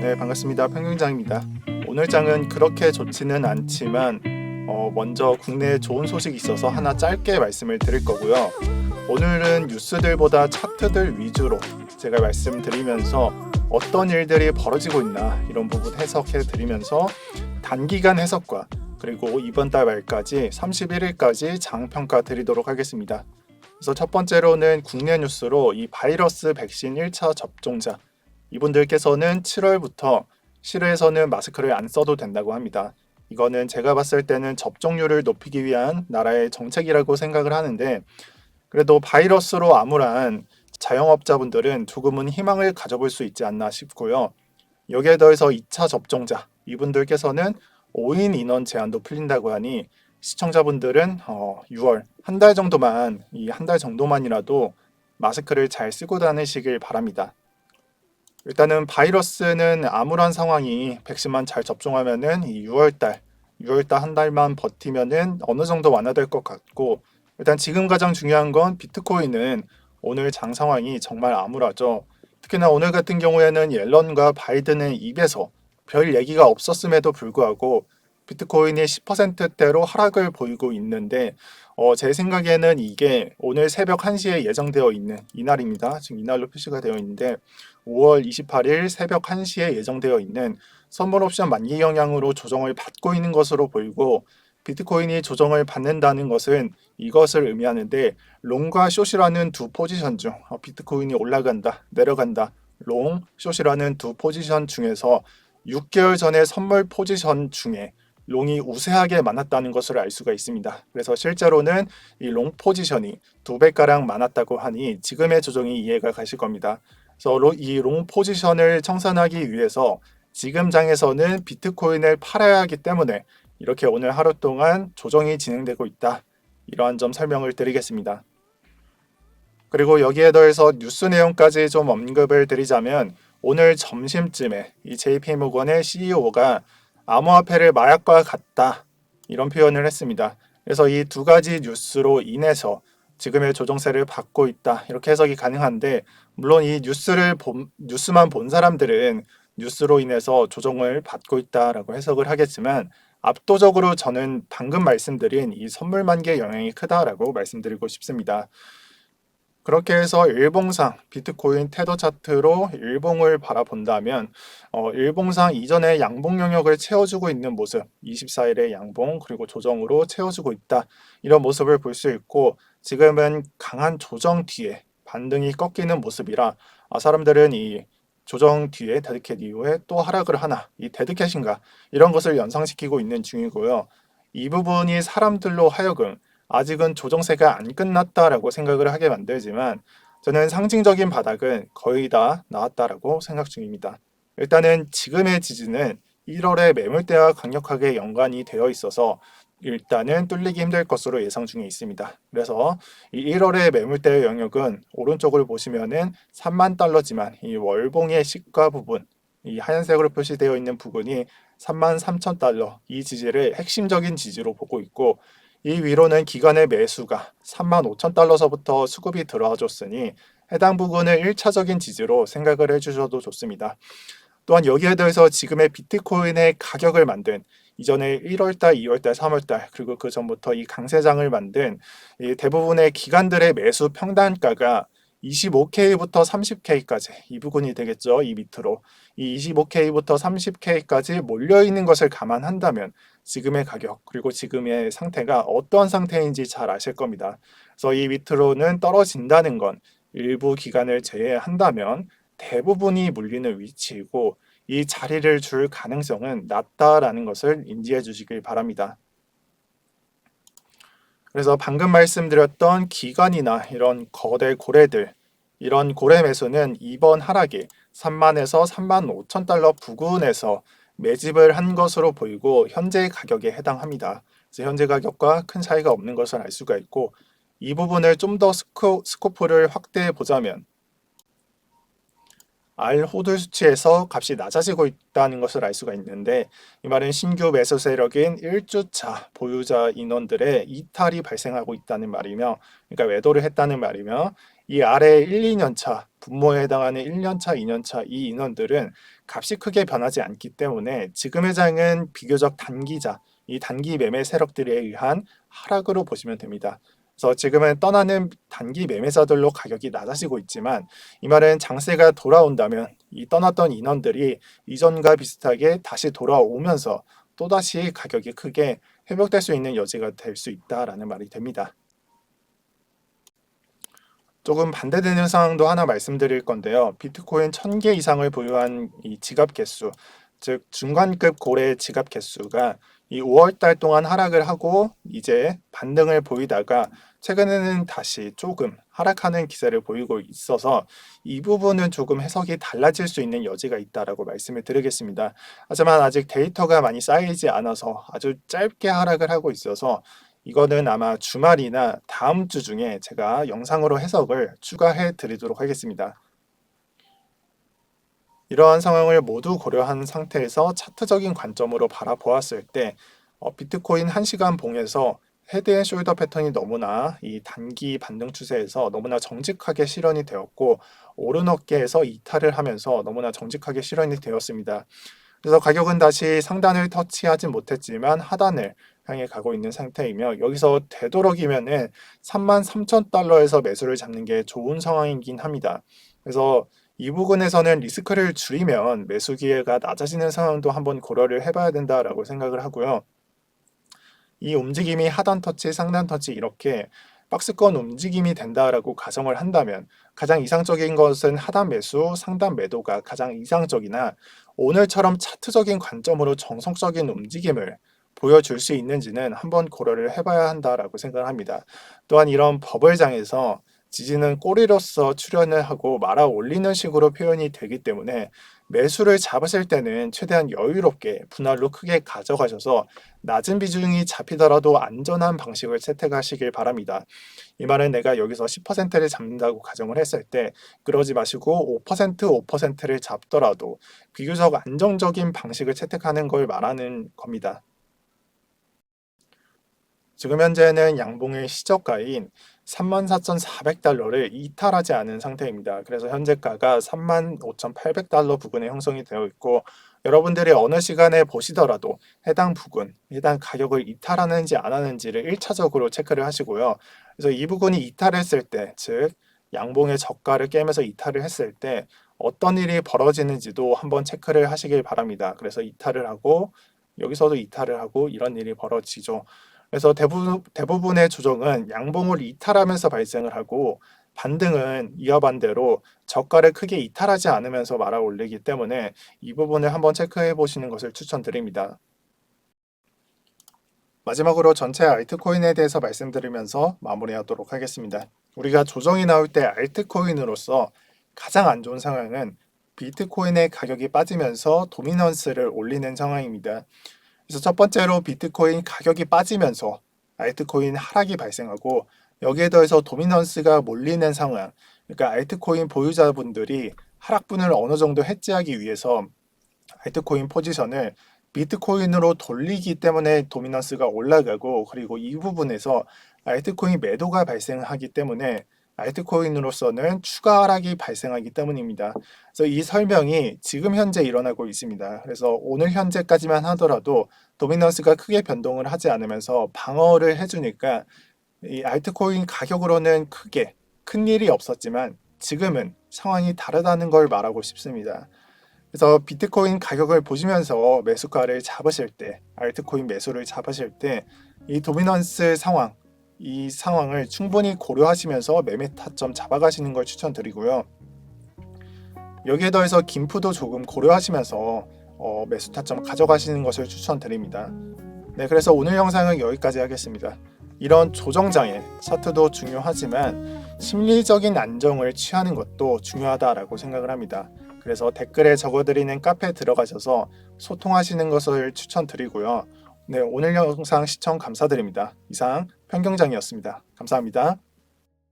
네, 반갑습니다. 평균장입니다. 오늘 장은 그렇게 좋지는 않지만 어, 먼저 국내에 좋은 소식이 있어서 하나 짧게 말씀을 드릴 거고요. 오늘은 뉴스들보다 차트들 위주로 제가 말씀드리면서 어떤 일들이 벌어지고 있나 이런 부분 해석해 드리면서 단기간 해석과 그리고 이번 달 말까지 31일까지 장평가 드리도록 하겠습니다. 그래서 첫 번째로는 국내 뉴스로 이 바이러스 백신 1차 접종자 이분들께서는 7월부터 실외에서는 마스크를 안 써도 된다고 합니다. 이거는 제가 봤을 때는 접종률을 높이기 위한 나라의 정책이라고 생각을 하는데 그래도 바이러스로 암울한 자영업자분들은 조금은 희망을 가져볼 수 있지 않나 싶고요. 여기에 더해서 2차 접종자 이분들께서는 5인 인원 제한도 풀린다고 하니 시청자분들은 어, 6월 한 달 정도만 이 한 달 정도만이라도 마스크를 잘 쓰고 다니시길 바랍니다. 일단은 바이러스는 암울한 상황이 백신만 잘 접종하면은 이 6월달, 6월달 한 달만 버티면은 어느 정도 완화될 것 같고 일단 지금 가장 중요한 건 비트코인은 오늘 장 상황이 정말 암울하죠. 특히나 오늘 같은 경우에는 옐런과 바이든의 입에서 별 얘기가 없었음에도 불구하고 비트코인이 10%대로 하락을 보이고 있는데 어, 제 생각에는 이게 오늘 새벽 1시에 예정되어 있는 이날입니다. 지금 이날로 표시가 되어 있는데 5월 28일 새벽 1시에 예정되어 있는 선물 옵션 만기 영향으로 조정을 받고 있는 것으로 보이고 비트코인이 조정을 받는다는 것은 이것을 의미하는데 롱과 숏이라는 두 포지션 중 어, 비트코인이 올라간다, 내려간다, 롱, 숏이라는 두 포지션 중에서 6개월 전에 선물 포지션 중에 롱이 우세하게 많았다는 것을 알 수가 있습니다. 그래서 실제로는 이 롱 포지션이 두 배가량 많았다고 하니 지금의 조정이 이해가 가실 겁니다. 그래서 이 롱 포지션을 청산하기 위해서 지금 장에서는 비트코인을 팔아야 하기 때문에 이렇게 오늘 하루 동안 조정이 진행되고 있다. 이러한 점 설명을 드리겠습니다. 그리고 여기에 더해서 뉴스 내용까지 좀 언급을 드리자면 오늘 점심쯤에 이 JP모건의 CEO가 암호화폐를 마약과 같다 이런 표현을 했습니다. 그래서 이 두 가지 뉴스로 인해서 지금의 조정세를 받고 있다 이렇게 해석이 가능한데 물론 이 뉴스를 본, 뉴스만 본 사람들은 뉴스로 인해서 조정을 받고 있다라고 해석을 하겠지만 압도적으로 저는 방금 말씀드린 이 선물 만기의 영향이 크다라고 말씀드리고 싶습니다. 그렇게 해서 일봉상 비트코인 테더 차트로 일봉을 바라본다면 어, 일봉상 이전에 양봉 영역을 채워주고 있는 모습 24일의 양봉 그리고 조정으로 채워주고 있다 이런 모습을 볼 수 있고 지금은 강한 조정 뒤에 반등이 꺾이는 모습이라 아, 사람들은 이 조정 뒤에 데드캣 이후에 또 하락을 하나 이 데드캣인가 이런 것을 연상시키고 있는 중이고요. 이 부분이 사람들로 하여금 아직은 조정세가 안 끝났다라고 생각을 하게 만들지만 저는 상징적인 바닥은 거의 다 나왔다라고 생각 중입니다. 일단은 지금의 지지는 1월에 매물대와 강력하게 연관이 되어 있어서 일단은 뚫리기 힘들 것으로 예상 중에 있습니다. 그래서 이 1월의 매물대 영역은 오른쪽을 보시면은 3만 달러지만 이 월봉의 시가 부분 이 하얀색으로 표시되어 있는 부분이 3만 3천 달러 이 지지를 핵심적인 지지로 보고 있고 이 위로는 기관의 매수가 3만 5천 달러서부터 수급이 들어와 줬으니 해당 부분을 1차적인 지지로 생각을 해주셔도 좋습니다. 또한 여기에 더해서 지금의 비트코인의 가격을 만든 이전에 1월달, 2월달, 3월달 그리고 그 전부터 이 강세장을 만든 이 대부분의 기관들의 매수 평단가가 25K부터 30K까지 이 부분이 되겠죠. 이 밑으로 이 25K부터 30K까지 몰려 있는 것을 감안한다면 지금의 가격 그리고 지금의 상태가 어떠한 상태인지 잘 아실 겁니다. 그래서 이 밑으로는 떨어진다는 건 일부 기간을 제외한다면 대부분이 물리는 위치이고 이 자리를 줄 가능성은 낮다라는 것을 인지해 주시길 바랍니다. 그래서 방금 말씀드렸던 기관이나 이런 거대 고래들 이런 고래 매수는 이번 하락에 3만에서 3만 5천 달러 부근에서 매집을 한 것으로 보이고 현재 가격에 해당합니다. 그래서 현재 가격과 큰 차이가 없는 것을 알 수가 있고 이 부분을 좀 더 스코, 스코프를 확대해 보자면 R 호들 수치에서 값이 낮아지고 있다는 것을 알 수가 있는데 이 말은 신규 매수 세력인 1주차 보유자 인원들의 이탈이 발생하고 있다는 말이며 그러니까 외도를 했다는 말이며 이 아래 1, 2년 차 분모에 해당하는 1년차, 2년차 이 인원들은 값이 크게 변하지 않기 때문에 지금의 장은 비교적 단기자, 이 단기 매매 세력들에 의한 하락으로 보시면 됩니다. 그래서 지금은 떠나는 단기 매매자들로 가격이 낮아지고 있지만 이 말은 장세가 돌아온다면 이 떠났던 인원들이 이전과 비슷하게 다시 돌아오면서 또다시 가격이 크게 회복될 수 있는 여지가 될 수 있다라는 말이 됩니다. 조금 반대되는 상황도 하나 말씀드릴 건데요. 비트코인 1000개 이상을 보유한 이 지갑 개수, 즉 중간급 고래 지갑 개수가 이 5월 달 동안 하락을 하고 이제 반등을 보이다가 최근에는 다시 조금 하락하는 기세를 보이고 있어서 이 부분은 조금 해석이 달라질 수 있는 여지가 있다라고 말씀을 드리겠습니다. 하지만 아직 데이터가 많이 쌓이지 않아서 아주 짧게 하락을 하고 있어서 이거는 아마 주말이나 다음 주 중에 제가 영상으로 해석을 추가해 드리도록 하겠습니다. 이러한 상황을 모두 고려한 상태에서 차트적인 관점으로 바라보았을 때 어, 비트코인 1시간 봉에서 헤드앤 숄더 패턴이 너무나 이 단기 반등 추세에서 너무나 정직하게 실현이 되었고 오른 어깨에서 이탈을 하면서 너무나 정직하게 실현이 되었습니다. 그래서 가격은 다시 상단을 터치하지 못했지만 하단을 향해 가고 있는 상태이며 여기서 되도록이면은 3만 3천 달러에서 매수를 잡는 게 좋은 상황이긴 합니다. 그래서 이 부분에서는 리스크를 줄이면 매수 기회가 낮아지는 상황도 한번 고려를 해봐야 된다라고 생각을 하고요. 이 움직임이 하단 터치, 상단 터치 이렇게 박스권 움직임이 된다라고 가정을 한다면 가장 이상적인 것은 하단 매수, 상단 매도가 가장 이상적이나 오늘처럼 차트적인 관점으로 정성적인 움직임을 보여줄 수 있는지는 한번 고려를 해봐야 한다라고 생각을 합니다. 또한 이런 버블장에서 지지는 꼬리로서 출현을 하고 말아 올리는 식으로 표현이 되기 때문에 매수를 잡으실 때는 최대한 여유롭게 분할로 크게 가져가셔서 낮은 비중이 잡히더라도 안전한 방식을 채택하시길 바랍니다. 이 말은 내가 여기서 10%를 잡는다고 가정을 했을 때 그러지 마시고 5% 5%를 잡더라도 비교적 안정적인 방식을 채택하는 걸 말하는 겁니다. 지금 현재는 양봉의 시저가인 34,400달러를 이탈하지 않은 상태입니다. 그래서 현재가가 35,800달러 부근에 형성이 되어 있고 여러분들이 어느 시간에 보시더라도 해당 부근, 해당 가격을 이탈하는지 안 하는지를 1차적으로 체크를 하시고요. 그래서 이 부분이 이탈했을 때, 즉 양봉의 저가를 깨면서 이탈을 했을 때 어떤 일이 벌어지는지도 한번 체크를 하시길 바랍니다. 그래서 이탈을 하고 여기서도 이탈을 하고 이런 일이 벌어지죠. 그래서 대부분, 대부분의 조정은 양봉을 이탈하면서 발생을 하고 반등은 이와 반대로 저가를 크게 이탈하지 않으면서 말아 올리기 때문에 이 부분을 한번 체크해 보시는 것을 추천드립니다. 마지막으로 전체 알트코인에 대해서 말씀드리면서 마무리하도록 하겠습니다. 우리가 조정이 나올 때 알트코인으로서 가장 안 좋은 상황은 비트코인의 가격이 빠지면서 도미넌스를 올리는 상황입니다. 그래서 첫 번째로 비트코인 가격이 빠지면서 알트코인 하락이 발생하고 여기에 더해서 도미넌스가 몰리는 상황. 그러니까 알트코인 보유자분들이 하락분을 어느 정도 해지하기 위해서 알트코인 포지션을 비트코인으로 돌리기 때문에 도미넌스가 올라가고 그리고 이 부분에서 알트코인 매도가 발생하기 때문에 알트코인으로서는 추가 하락이 발생하기 때문입니다. 그래서 이 설명이 지금 현재 일어나고 있습니다. 그래서 오늘 현재까지만 하더라도 도미넌스가 크게 변동을 하지 않으면서 방어를 해주니까 이 알트코인 가격으로는 크게 큰 일이 없었지만 지금은 상황이 다르다는 걸 말하고 싶습니다. 그래서 비트코인 가격을 보시면서 매수가를 잡으실 때, 알트코인 매수를 잡으실 때, 이 도미넌스 상황, 이 상황을 충분히 고려하시면서 매매 타점 잡아가시는 걸 추천드리고요. 여기에 더해서 김프도 조금 고려하시면서 어, 매수 타점 가져가시는 것을 추천드립니다. 네, 그래서 오늘 영상은 여기까지 하겠습니다. 이런 조정장애 차트도 중요하지만 심리적인 안정을 취하는 것도 중요하다라고 생각을 합니다. 그래서 댓글에 적어드리는 카페에 들어가셔서 소통하시는 것을 추천드리고요. 네, 오늘 영상 시청 감사드립니다. 이상 편경장이었습니다. 감사합니다.